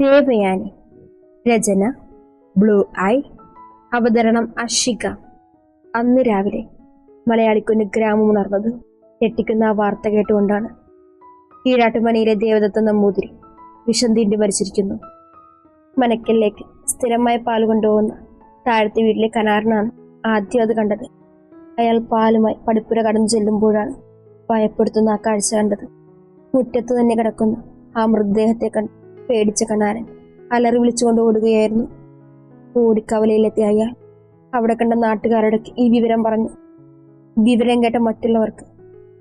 Devayani Rachana blue I അവതരണം അഷിക. അന്ന് രാവിലെ മലയാളിക്കുന്ന് ഗ്രാമം ഉണർന്നത് ഞെട്ടിക്കുന്ന ആ വാർത്ത കേട്ടുകൊണ്ടാണ്. കീഴാട്ടുമനയിലെ ദേവദത്ത നമ്പൂതിരി വിഷം തീണ്ടി മരിച്ചിരിക്കുന്നു മനക്കലിലേക്ക് സ്ഥിരമായി പാൽ കൊണ്ടുപോകുന്ന താഴത്തെ വീട്ടിലെ കനാറിനാണ് ആദ്യം അത് കണ്ടത്. അയാൾ പാലുമായി പടിപ്പുര കടന്നു ചെല്ലുമ്പോഴാണ് ഭയപ്പെടുത്തുന്ന ആ കാഴ്ച കണ്ടത്. മുറ്റത്ത് തന്നെ കിടക്കുന്ന ആ മൃതദേഹത്തെ കണ്ട് പേടിച്ച കണാരൻ അലറി വിളിച്ചുകൊണ്ട് ഓടുകയായിരുന്നു. ഓടിക്കവലയിലെത്തിയ അയാൾ അവിടെ കണ്ട നാട്ടുകാരുടെ ഈ വിവരം പറഞ്ഞു. വിവരം കേട്ട മറ്റുള്ളവർക്ക്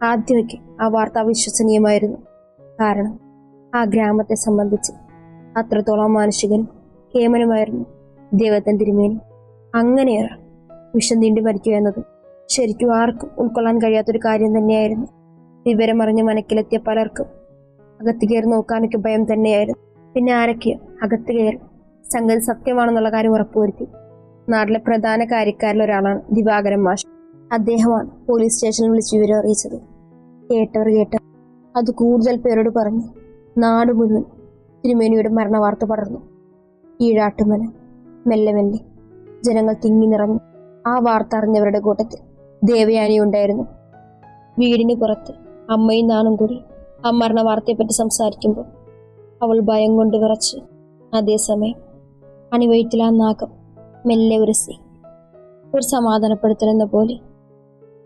ആദ്യമൊക്കെ ആ വാർത്ത അവിശ്വസനീയമായിരുന്നു. കാരണം ആ ഗ്രാമത്തെ സംബന്ധിച്ച് അത്രത്തോളം മാനുഷികനും കേമനുമായിരുന്നു ദേവത്തൻ തിരുമേനി. അങ്ങനെയൊരാൾ വിഷം തീണ്ടി മരിക്കുക എന്നത് ശരിക്കും ആർക്കും ഉൾക്കൊള്ളാൻ കഴിയാത്തൊരു കാര്യം തന്നെയായിരുന്നു. വിവരമറിഞ്ഞ് മനക്കിലെത്തിയ പലർക്കും അകത്ത് കയറി നോക്കാനൊക്കെ ഭയം തന്നെയായിരുന്നു. പിന്നെ ആരൊക്കെയോ അകത്ത് കയറി. സംഗതി സത്യമാണെന്നുള്ള കാര്യം ഉറപ്പുവരുത്തി. നാട്ടിലെ പ്രധാന കാര്യക്കാരിൽ ഒരാളാണ് ദിവാകരൻ മാഷ്. അദ്ദേഹമാണ് പോലീസ് സ്റ്റേഷനിൽ വിളിച്ച് വിവരം അറിയിച്ചത്. കേട്ടവർ കേട്ടവർ അത് കൂടുതൽ പേരോട് പറഞ്ഞ് നാട് മുഴുവൻ തിരുമേനിയുടെ മരണവാർത്ത പടർന്നു. ഈഴാട്ടുമന മെല്ലെ മെല്ലെ ജനങ്ങൾ തിങ്ങി നിറഞ്ഞു. ആ വാർത്ത അറിഞ്ഞവരുടെ കൂട്ടത്തിൽ ദേവയാനി ഉണ്ടായിരുന്നു. വീടിന് പുറത്ത് അമ്മയും നാണും കൂടി ആ മരണ വാർത്തയെപ്പറ്റി സംസാരിക്കുമ്പോൾ അവൾ ഭയം കൊണ്ട് വിറച്ചു. അതേസമയം അണിവയറ്റിൽ ആ നാഗം മെല്ലെ ഉരസി. ഒരു സമാധാനപ്പെടുത്തലെന്ന പോലെ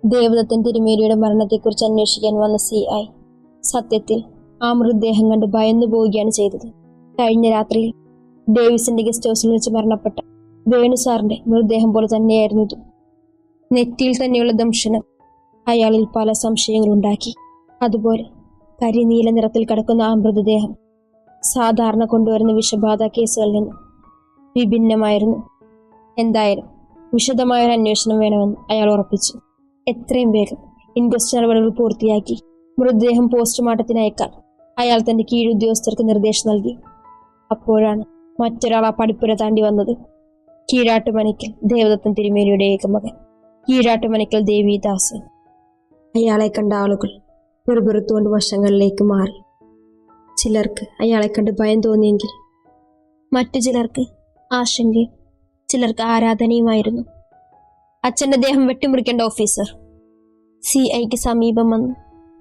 ദേവദത്തൻ തിരുമേനിയുടെ മരണത്തെക്കുറിച്ച് അന്വേഷിക്കാൻ വന്ന സി ഐ സത്യത്തിൽ ആ മൃതദേഹം കണ്ട് ഭയന്നു പോവുകയാണ് ചെയ്തത്. കഴിഞ്ഞ രാത്രിയിൽ ഡേവിസിന്റെ ഗസ്റ്റ് ഹൗസിൽ വെച്ച് മരണപ്പെട്ട വേണു സാറിന്റെ മൃതദേഹം പോലെ തന്നെയായിരുന്നു ഇത്. നെറ്റിയിൽ തന്നെയുള്ള ദംശനം അയാളിൽ പല സംശയങ്ങളുണ്ടാക്കി. അതുപോലെ കരിനീല നിറത്തിൽ കിടക്കുന്ന ആ മൃതദേഹം സാധാരണ കൊണ്ടുവരുന്ന വിഷബാധ കേസുകളിൽ നിന്ന് വിഭിന്നമായിരുന്നു. എന്തായാലും വിശദമായൊരു അന്വേഷണം വേണമെന്ന് അയാൾ ഉറപ്പിച്ചു. എത്രയും വേഗം ഇൻക്വസ്റ്റ് നടപടികൾ പൂർത്തിയാക്കി മൃതദേഹം പോസ്റ്റ്മോർട്ടത്തിന് അയക്കാൻ അയാൾ തന്റെ കീഴുദ്യോഗസ്ഥർക്ക് നിർദ്ദേശം നൽകി. അപ്പോഴാണ് മറ്റൊരാൾ ആ പടിപ്പുര താണ്ടി വന്നത്. കീഴാട്ടുമനയ്ക്കൽ ദേവദത്തൻ തിരുമേനിയുടെ ഏകമകൻ കീഴാട്ടുമനയ്ക്കൽ ദേവിദാസ് അയാളെ കണ്ട ആളുകൾ പെറുപെറുത്തുകൊണ്ട് വശങ്ങളിലേക്ക് മാറി. ചിലർക്ക് അയാളെ കണ്ട് ഭയം തോന്നിയെങ്കിൽ മറ്റു ചിലർക്ക് ആശങ്കയും ചിലർക്ക് ആരാധനയുമായിരുന്നു. അച്ഛന്റെ ദേഹം വെട്ടിമുറിക്കേണ്ട ഓഫീസർ സി ഐക്ക് സമീപം വന്ന്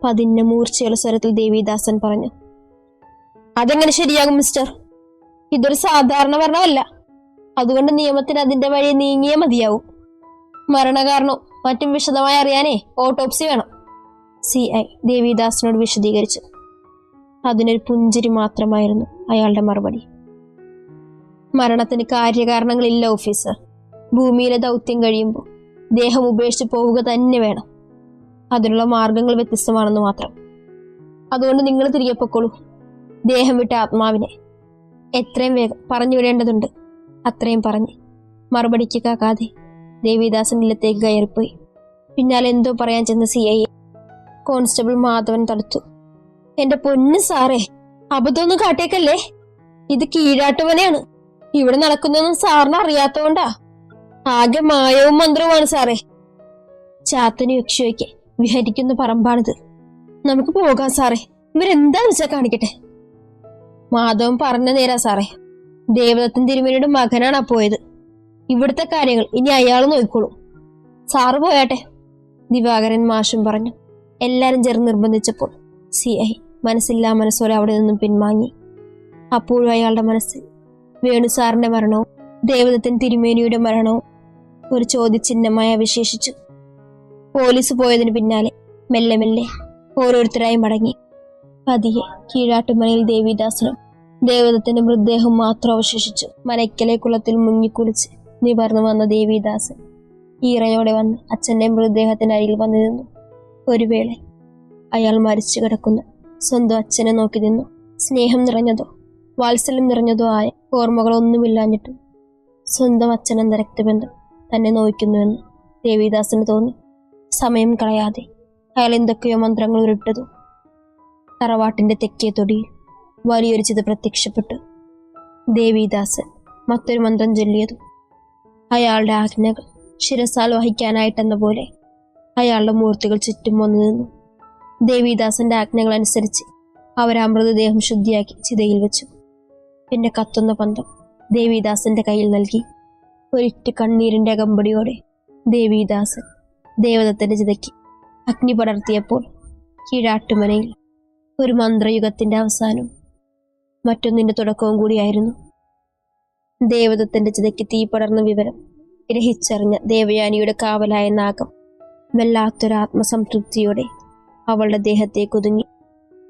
പതിന്ന മൂർച്ചയുള്ള സ്വരത്തിൽ ദേവിദാസൻ പറഞ്ഞു അതെങ്ങനെ ശരിയാകും മിസ്റ്റർ? ഇതൊരു സാധാരണ മരണമല്ല. അതുകൊണ്ട് നിയമത്തിന് അതിന്റെ വഴി നീങ്ങിയേ മതിയാവും. മരണകാരണവും മറ്റും വിശദമായി അറിയാനേ ഓട്ടോപ്സി വേണം. സി ഐ ദേവിദാസിനോട് വിശദീകരിച്ചു. അതിനൊരു പുഞ്ചിരി മാത്രമായിരുന്നു അയാളുടെ മറുപടി. മരണത്തിന് കാര്യകാരണങ്ങളില്ല ഓഫീസർ. ഭൂമിയിലെ ദൗത്യം കഴിയുമ്പോൾ ദേഹം ഉപേക്ഷിച്ച് പോവുക തന്നെ വേണം. അതിനുള്ള മാർഗങ്ങൾ വ്യത്യസ്തമാണെന്ന് മാത്രം. അതുകൊണ്ട് നിങ്ങൾ തിരികെ പൊക്കോളൂ. ദേഹം വിട്ട ആത്മാവിനെ എത്രയും വേഗം പറഞ്ഞു വിടേണ്ടതുണ്ട് അത്രയും പറഞ്ഞ് മറുപടിക്ക് കാക്കാതെ ദേവിദാസൻ ഇല്ലത്തേക്ക് കയറിപ്പോയി. പിന്നാലെ എന്തോ പറയാൻ ചെന്ന സി ഐ കോൺസ്റ്റബിൾ മാധവൻ തടുത്തു. എന്റെ പൊന്നു സാറേ അബദ്ധമൊന്നും കാട്ടേക്കല്ലേ ഇത് കീഴാട്ടുവനെയാണ് ഇവിടെ നടക്കുന്നൊന്നും സാറിന് അറിയാത്തോണ്ടാ. ആകെ മായവും മന്ത്രവുമാണ് സാറേ. ചാത്തനും യക്ഷയൊക്കെ വിഹരിക്കുന്ന പറമ്പാണിത്. നമുക്ക് പോകാം സാറേ. ഇവരെന്താന്ന് വെച്ചാ കാണിക്കട്ടെ? മാധവൻ പറഞ്ഞ നേരാ സാറേ. ദേവദത്തൻ തിരുമേനിയുടെ മകനാണ് പോയത്. ഇവിടുത്തെ കാര്യങ്ങൾ ഇനി അയാൾ നോക്കിക്കോളും. സാറ് പോയാട്ടെ ദിവാകരൻ മാഷും പറഞ്ഞു. എല്ലാരും ചേർന്ന് നിർബന്ധിച്ചപ്പോൾ. സി ഐ മനസ്സില്ലാ മനസ്സോടെ അവിടെ നിന്നും പിൻവാങ്ങി. അപ്പോഴും അയാളുടെ മനസ്സിൽ വേണു സാറിന്റെ മരണവും ദേവദത്തൻ തിരുമേനിയുടെ മരണവും ഒരു ചോദ്യചിഹ്നമായി അവശേഷിച്ചു. പോലീസ് പോയതിന് പിന്നാലെ മെല്ലെ മെല്ലെ ഓരോരുത്തരായി മടങ്ങി. പതിയെ കീഴാട്ടുമനയിൽ ദേവിദാസനും ദേവദത്തിന്റെ മൃതദേഹം മാത്രം അവശേഷിച്ചു. മനയ്ക്കലെ കുളത്തിൽ മുങ്ങിക്കുളിച്ച് നിവർന്നു വന്ന ദേവിദാസൻ ഈറയോടെ വന്ന് അച്ഛന്റെ മൃതദേഹത്തിന്റെ അരിയിൽ വന്നിരുന്നു. ഒരു വേള അയാൾ മരിച്ചു കിടക്കുന്നു. സ്വന്തം അച്ഛനെ നോക്കി നിന്നു. സ്നേഹം നിറഞ്ഞതോ? വാത്സല്യം നിറഞ്ഞതോ ആയ ഓർമ്മകളൊന്നുമില്ലാഞ്ഞിട്ടും സ്വന്തം അച്ഛനെന്ന രക്തബന്ധം തന്നെ നോയിക്കുന്നുവെന്ന് ദേവിദാസിന് തോന്നി. സമയം കളയാതെ അയാൾ എന്തൊക്കെയോ മന്ത്രങ്ങൾ ഉരുട്ടതു തറവാട്ടിന്റെ തെക്കേ തൊടിയിൽ വലിയൊരു ചിത പ്രത്യക്ഷപ്പെട്ടു. ദേവിദാസൻ മറ്റൊരു മന്ത്രം ചൊല്ലിയതു അയാളുടെ ആജ്ഞകൾ ശിരസാൽ വഹിക്കാനായിട്ടെന്ന പോലെ അയാളുടെ മൂർത്തികൾ ചുറ്റും വന്നു നിന്നു. ദേവിദാസന്റെ ആജ്ഞകൾ അനുസരിച്ച് അവർ അമൃതദേഹം മൃതദേഹം ശുദ്ധിയാക്കി ചിതയിൽ വെച്ചു. പിന്നെ കത്തുന്ന പന്തം ദേവിദാസന്റെ കയ്യിൽ നൽകി. ഒരിറ്റ് കണ്ണീരിന്റെ അകമ്പടിയോടെ ദേവിദാസൻ ദേവദത്തിന്റെ ചിതയ്ക്ക് അഗ്നി പടർത്തിയപ്പോൾ കീഴാട്ടുമനയിൽ ഒരു മന്ത്രയുഗത്തിന്റെ അവസാനം മറ്റൊന്നിന്റെ തുടക്കവും കൂടിയായിരുന്നു. ദേവദത്തിന്റെ ചിതയ്ക്ക് തീ പടർന്ന വിവരം ഗ്രഹിച്ചറിഞ്ഞ ദേവയാനിയുടെ കാവലായ നാഗം വല്ലാത്തൊരു ആത്മസംതൃപ്തിയോടെ അവളുടെ ദേഹത്തെ ഒതുങ്ങി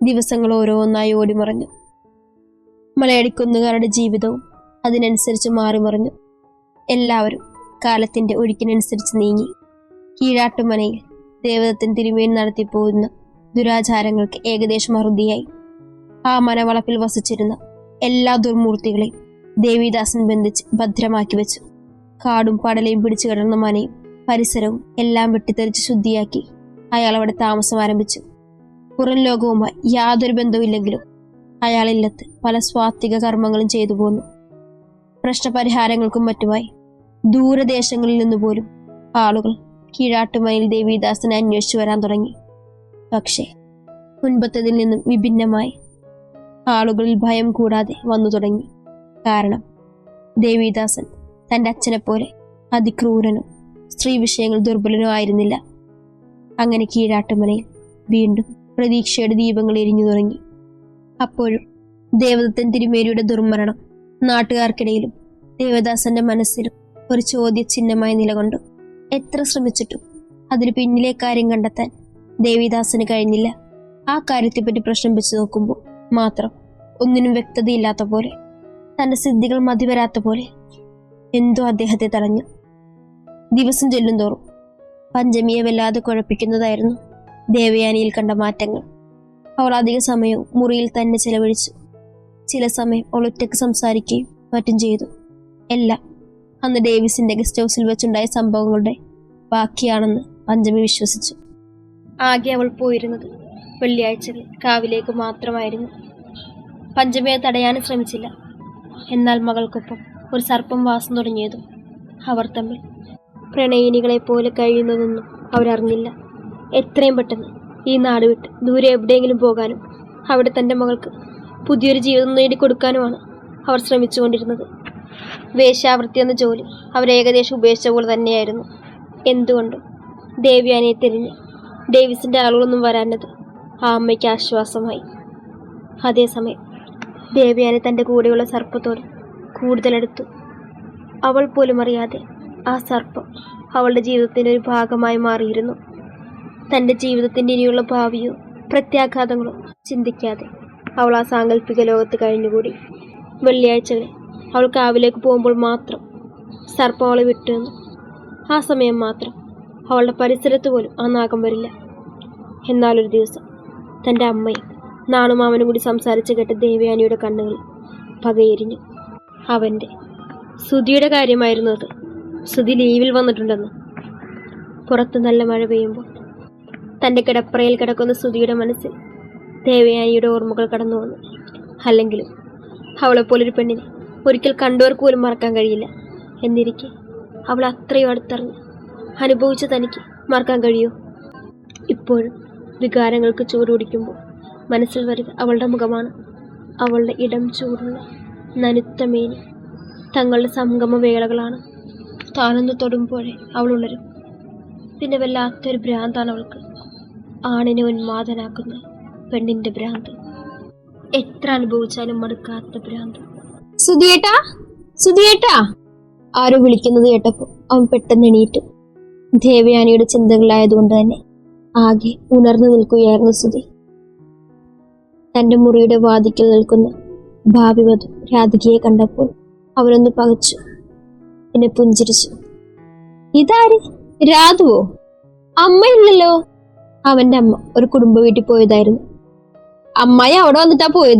ദിവസങ്ങൾ ഓരോന്നായി ഓടിമറഞ്ഞു. മലയാളിക്കുന്നുകാരുടെ ജീവിതവും അതിനനുസരിച്ച് മാറിമറിഞ്ഞു. എല്ലാവരും കാലത്തിന്റെ ഒഴുക്കിനനുസരിച്ച് നീങ്ങി. കീഴാട്ടുമനയിൽ ദേവദത്തൻ തിരുമേനി നടത്തിപ്പോകുന്ന ദുരാചാരങ്ങൾക്ക് ഏകദേശം അറുതിയായി. ആ മനവളപ്പിൽ വസിച്ചിരുന്ന എല്ലാ ദുർമൂർത്തികളെയും ദേവിദാസൻ ബന്ധിച്ച് ഭദ്രമാക്കി വെച്ചു. കാടും പടലയും പിടിച്ചു കിടന്ന മനയും പരിസരവും എല്ലാം വെട്ടിത്തെറിച്ച് ശുദ്ധിയാക്കി. അയാൾ അവിടെ താമസം ആരംഭിച്ചു. പുറം ലോകവുമായി യാതൊരു ബന്ധവുമില്ലെങ്കിലും അയാൾ ഇല്ലത്ത് പല സ്വാത്വിക കർമ്മങ്ങളും ചെയ്തു പോന്നു. പ്രശ്നപരിഹാരങ്ങൾക്കും മറ്റുമായി ദൂരദേശങ്ങളിൽ നിന്ന് പോലും ആളുകൾ കീഴാട്ടുമയിൽ ദേവിദാസനെ അന്വേഷിച്ചു വരാൻ തുടങ്ങി. പക്ഷേ മുൻപത്തതിൽ നിന്നും വിഭിന്നമായി ആളുകളിൽ ഭയം കൂടാതെ വന്നു തുടങ്ങി. കാരണം ദേവിദാസൻ തന്റെ അച്ഛനെപ്പോലെ അതിക്രൂരനും സ്ത്രീ വിഷയങ്ങൾ ദുർബലനും ആയിരുന്നില്ല. അങ്ങനെ കീഴാട്ടുമനയിൽ വീണ്ടും പ്രതീക്ഷയുടെ ദീപങ്ങൾ എരിഞ്ഞു തുടങ്ങി. അപ്പോഴും ദേവദത്തൻ തിരുമേരിയുടെ ദുർമരണം നാട്ടുകാർക്കിടയിലും ദേവദാസന്റെ മനസ്സിലും ഒരു ചോദ്യചിഹ്നമായി നിലകൊണ്ടു. എത്ര ശ്രമിച്ചിട്ടും അതിന് പിന്നിലെ കാര്യം കണ്ടെത്താൻ ദേവിദാസന് കഴിഞ്ഞില്ല. ആ കാര്യത്തെപ്പറ്റി പ്രശ്നം നോക്കുമ്പോൾ മാത്രം ഒന്നിനും വ്യക്തതയില്ലാത്ത പോലെ തന്റെ സിദ്ധികൾ മതിവരാത്ത പോലെ എന്തോ അദ്ദേഹത്തെ തടഞ്ഞു. ദിവസം ചെല്ലുന്തോറും പഞ്ചമിയെ വല്ലാതെ കുഴപ്പിക്കുന്നതായിരുന്നു ദേവയാനിയിൽ കണ്ട മാറ്റങ്ങൾ. അവൾ അധിക സമയവും മുറിയിൽ തന്നെ ചെലവഴിച്ചു. ചില സമയം അവൾ ഒറ്റയ്ക്ക് സംസാരിക്കുകയും മറ്റും ചെയ്തു. എല്ലാം അന്ന് ഡേവിസിന്റെ ഗസ്റ്റ് ഹൗസിൽ വെച്ചുണ്ടായ സംഭവങ്ങളുടെ ബാക്കിയാണെന്ന് പഞ്ചമി വിശ്വസിച്ചു. ആകെ അവൾ പോയിരുന്നത് വെള്ളിയാഴ്ചകൾ കാവിലേക്ക് മാത്രമായിരുന്നു. പഞ്ചമിയെ തടയാനും ശ്രമിച്ചില്ല. എന്നാൽ മകൾക്കൊപ്പം ഒരു സർപ്പം വാസം തുടങ്ങിയതും അവർ തമ്മിൽ പ്രണയിനികളെ പോലെ കഴിയുന്നതൊന്നും അവരറിഞ്ഞില്ല. എത്രയും പെട്ടെന്ന് ഈ നാട് വിട്ട് ദൂരെ എവിടെയെങ്കിലും പോകാനും അവിടെ തന്റെ മകൾക്ക് പുതിയൊരു ജീവിതം നേടിക്കൊടുക്കാനുമാണ് അവർ ശ്രമിച്ചുകൊണ്ടിരുന്നത്. വേശ്യാവൃത്തി എന്ന ജോലി അവരേകദേശം ഉപേക്ഷിച്ച പോലെ തന്നെയായിരുന്നു. എന്തുകൊണ്ടും ദേവ്യാനിയെ തിരിഞ്ഞ് ഡേവിസിന്റെ ആളുകളൊന്നും വരാഞ്ഞത് ആ അമ്മയ്ക്ക് ആശ്വാസമായി. അതേസമയം ദേവയാനി തന്റെ കൂടെയുള്ള സർപ്പത്തോട് കൂടുതലെടുത്തു. അവൾ പോലും അറിയാതെ ആ സർപ്പം അവളുടെ ജീവിതത്തിന്റെ ഒരു ഭാഗമായി മാറിയിരുന്നു. തന്റെ ജീവിതത്തിന്റെ ഇനിയുള്ള ഭാവിയോ പ്രത്യാഘാതങ്ങളോ ചിന്തിക്കാതെ അവൾ ആ സാങ്കല്പിക ലോകത്ത് കഴിഞ്ഞുകൂടി. വെള്ളിയാഴ്ചകളിൽ അവൾ കാവിലേക്ക് പോകുമ്പോൾ മാത്രം സർപ്പം അവളെ വിട്ടുവന്നു ആ സമയം മാത്രം അവളുടെ പരിസരത്ത് പോലും ആ നാഗം വരില്ല. എന്നാലൊരു ദിവസം തന്റെ അമ്മയും നാണുമാമനും കൂടി സംസാരിച്ച് കേട്ട ദേവയാനിയുടെ കണ്ണുകൾ പകയെരിഞ്ഞു. അവന്റെ സുധിയുടെ കാര്യമായിരുന്നു അത്. സുധി ലീവിൽ വന്നിട്ടുണ്ടെന്ന്. പുറത്ത് നല്ല മഴ പെയ്യുമ്പോൾ തന്റെ കിടപ്പറയിൽ കിടക്കുന്ന സുധിയുടെ മനസ്സിൽ ദേവയാനിയുടെ ഓർമ്മകൾ കടന്നു വന്നു. അല്ലെങ്കിലും അവളെപ്പോലൊരു പെണ്ണിനെ ഒരിക്കൽ കണ്ടവർക്ക് പോലും മറക്കാൻ കഴിയില്ല എന്നിരിക്കെ അവൾ അത്രയും അടുത്തറിഞ്ഞ് അനുഭവിച്ച തനിക്ക് മറക്കാൻ കഴിയുമോ ഇപ്പോഴും വികാരങ്ങൾക്ക് ചൂടുപിടിക്കുമ്പോൾ മനസ്സിൽ വരിക അവളുടെ മുഖമാണ് അവളുടെ ഇടം ചൂടുള്ള നനുത്ത മേനി. തങ്ങളുടെ സംഗമ വേളകളാണ് താനൊന്ന് തൊടുമ്പോഴേ അവൾ ഉണരും പിന്നെ വല്ലാത്തൊരു ഭ്രാന്താണ് അവൾക്ക്. ആണിനെ ഉന്മാദനാക്കുന്ന പെണ്ണിന്റെ ഭ്രാന്ത്. എത്ര അനുഭവിച്ചാലും മടുക്കാത്ത ഭ്രാന്ത്. സുധിയേട്ടാ സുധിയേട്ടാ. ആരോ വിളിക്കുന്നത് കേട്ടപ്പോൾ അവൻ പെട്ടെന്ന് എണീറ്റ്. ദേവയാനിയുടെ ചിന്തകളായതുകൊണ്ട് തന്നെ ആകെ ഉണർന്നു നിൽക്കുകയായിരുന്നു സുധി. തന്റെ മുറിയുടെ വാതിക്കൽ നിൽക്കുന്ന ഭാവിവധു രാധികയെ കണ്ടപ്പോൾ അവനൊന്ന് പകച്ചു. പിന്നെ പുഞ്ചിരിച്ചു. ഇതാര്? രാധുവോ? അമ്മയില്ലല്ലോ? അവന്റെ അമ്മ. ഒരു കുടുംബ വീട്ടിൽ പോയതായിരുന്നു. അമ്മായി അവിടെ വന്നിട്ടാ പോയത്?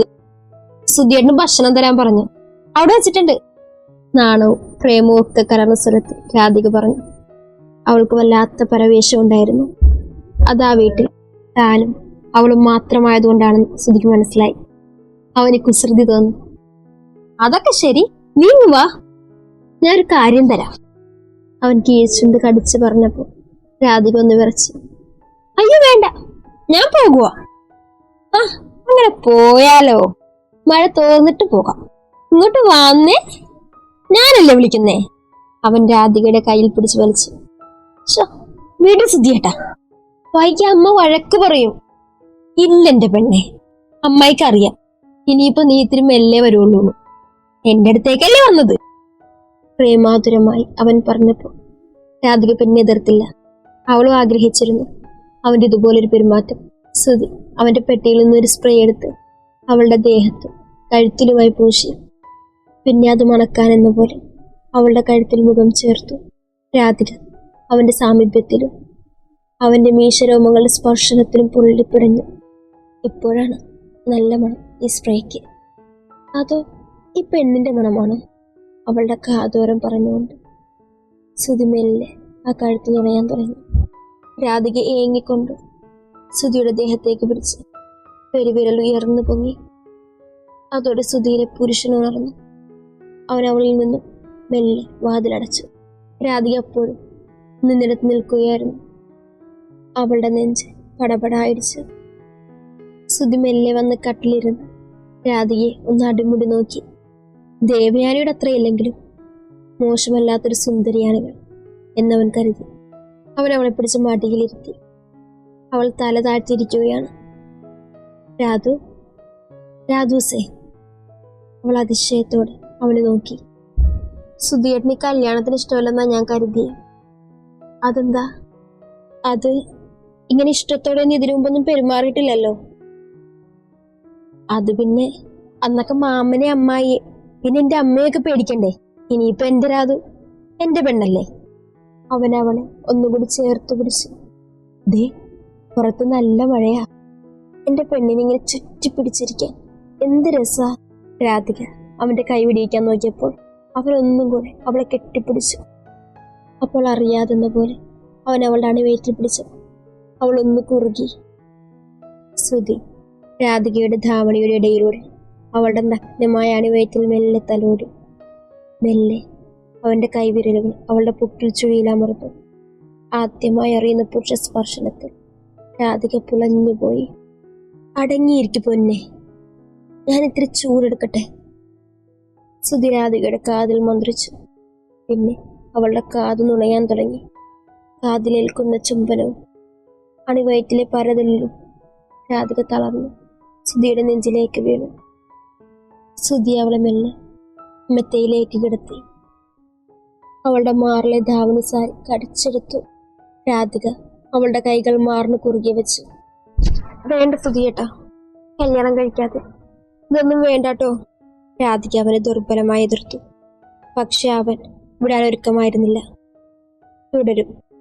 സുധിയേട്ടന് ഭക്ഷണം തരാൻ പറഞ്ഞു. അവിടെ വെച്ചിട്ടുണ്ട്. നാണവും പ്രേമവും ഒക്കെ കലർന്ന സ്വരത്തിൽ രാധിക പറഞ്ഞു. അവൾക്ക് വല്ലാത്ത പരവേശം ഉണ്ടായിരുന്നു. അതാ വീട്ടിൽ താനും അവളും മാത്രമായതുകൊണ്ടാണെന്ന് സുധിക്ക് മനസ്സിലായി. അവന് കുസൃതി തോന്നി. അതൊക്കെ ശരി. നീങ്ങുവാ ഞാനൊരു കാര്യം തരാം. അവൻ കീഴ്ച്ചുണ്ട് കടിച്ചു പറഞ്ഞപ്പോൾ രാധിക ഒന്ന് വിറച്ചു. അയ്യോ വേണ്ട. ഞാൻ പോകുക ആ അങ്ങനെ പോയാലോ? മഴ തോന്നിട്ട് പോകാം. ഇങ്ങോട്ട് വന്നേ. ഞാനല്ലേ വിളിക്കുന്നേ? അവൻ രാധികയുടെ കയ്യിൽ പിടിച്ചു വലിച്ചു. വീട് ശുദ്ധിയേട്ടാ വൈകി അമ്മ വഴക്ക് പറയും. ഇല്ലെന്റെ പെണ്ണെ അമ്മായിക്കറിയാം. ഇനിയിപ്പോ നീ ഇത്തിരി മെല്ലെ വരുള്ളൂ എന്റെ അടുത്തേക്കല്ലേ വന്നത്? പ്രേമാതുരമായി അവൻ പറഞ്ഞപ്പോൾ രാധിക പിന്നെ എതിർത്തില്ല. അവളും ആഗ്രഹിച്ചിരുന്നു. അവന്റെ ഇതുപോലൊരു പെരുമാറ്റം. ശ്രുതി അവന്റെ പെട്ടിയിൽ നിന്ന് ഒരു സ്പ്രേ എടുത്ത് അവളുടെ ദേഹത്ത് കഴുത്തിലുമായി പൂശി. പിന്നെ അത് മണക്കാൻ എന്ന പോലെ അവളുടെ കഴുത്തിൽ മുഖം ചേർത്തു. രാധിക അവന്റെ സാമീപ്യത്തിലും അവന്റെ മീശരോമങ്ങളുടെ സ്പർശനത്തിലും പുള്ളിപ്പിടഞ്ഞു ഇപ്പോഴാണ് നല്ല മണം ഈ സ്പ്രേക്ക് അതോ ഈ പെണ്ണിന്റെ മണമാണോ? അവളുടെ കാതോരം പറഞ്ഞുകൊണ്ട് സുതിമേലെ ആ കഴുത്ത് നുണയാൻ തുടങ്ങി. രാധിക ഏങ്ങിക്കൊണ്ട് സുതിയുടെ ദേഹത്തേക്ക് പിടിച്ച് പെരുവിരൽ ഉയർന്നു പൊങ്ങി. അതോടെ സുധീരെ പുരുഷൻ ഉണർന്നു. അവൻ അവളിൽ നിന്നും മെല്ലെ വാതിലടച്ചു. രാധിക അപ്പോഴും നിന്നിടത്ത് നിൽക്കുകയായിരുന്നു. അവളുടെ നെഞ്ച് പടപടായിടിച്ച് സുധി മെല്ലെ വന്ന് കട്ടിലിരുന്ന് രാധികയെ ഒന്ന് അടിമുടി നോക്കി. ദേവയാനിയുടെ അത്രയില്ലെങ്കിലും മോശമല്ലാത്തൊരു സുന്ദരിയാണിവൾ എന്നവൻ കരുതി. അവൻ അവളെ പിടിച്ച് മടിയിലിരുത്തി. അവൾ തല താഴ്ത്തിയിരിക്കുകയാണ്. രാധു രാധുസേ അവൾ അതിശയത്തോടെ അവനെ നോക്കി. സുധിയേട്ടന് കല്യാണത്തിന് ഇഷ്ടമല്ലെന്നാ ഞാൻ കരുതി അതെന്താ? അത് ഇങ്ങനെ ഇഷ്ടത്തോടെ ഇതിനു മുമ്പൊന്നും പെരുമാറിയിട്ടില്ലല്ലോ. അത് പിന്നെ അന്നൊക്കെ മാമനെ അമ്മായി പിന്നെ എന്റെ അമ്മയൊക്കെ പേടിക്കണ്ടേ? ഇനിയിപ്പോ എന്റെ രാതു എന്റെ പെണ്ണല്ലേ? അവനവളെ ഒന്നുകൂടി ചേർത്ത് പിടിച്ചു. ദേ പുറത്ത് നല്ല മഴയാ. എന്റെ പെണ്ണിനെ ഇങ്ങനെ ചുറ്റി പിടിച്ചിരിക്കാൻ എന്ത് രസാ. രാധിക അവന്റെ കൈ പിടിയിക്കാൻ നോക്കിയപ്പോൾ അവൻ ഒന്നും കൂടെ അവളെ കെട്ടിപ്പിടിച്ചു. അപ്പോൾ അറിയാതെന്ന പോലെ അവൻ അവളുടെ അണിവേറ്റിൽ പിടിച്ചു. അവൾ ഒന്ന് കുറുകി. ശ്രുതി രാധികയുടെ ധാവണിയുടെ ഇടയിലൂടെ അവളുടെ നഗ്നമായ അണിവയറ്റിൽ മെല്ലെ തലോടി. മെല്ലെ അവന്റെ കൈവിരലുകൾ അവളുടെ പുട്ടിൽ ചുഴിയിലമർന്നു ആദ്യമായി അറിയുന്ന പുരുഷ സ്പർശനത്തിൽ രാധിക പുളഞ്ഞുപോയി അടങ്ങിയിരിക്കു പൊന്നെ. ഞാൻ ഇത്തിരി ചൂടെടുക്കട്ടെ. സുധി രാധികയുടെ കാതിൽ മന്ത്രിച്ചു. പിന്നെ അവളുടെ കാത് നുണയാൻ തുടങ്ങി. കാതിലേൽക്കുന്ന ചുംബനവും അണിവയറ്റിലെ പരതലിലും രാധിക തളർന്നു. സുധിയുടെ നെഞ്ചിലേക്ക് വീണു. സുധി അവളെ മെല്ലെ മെത്തയിലേക്ക് കിടത്തി. അവളുടെ മാറിലെ ധാവനസാരി കടിച്ചെടുത്തു. രാധിക അവളുടെ കൈകൾ മാറിന് കുറുകെ വെച്ചു. വേണ്ട സുധിയേട്ടാ കല്യാണം കഴിക്കാതെ. ഇതൊന്നും വേണ്ടാട്ടോ. രാധിക അവനെ ദുർബലമായി എതിർത്തു. പക്ഷെ അവൻ വിടാനൊരുക്കമായിരുന്നില്ല. തുടരും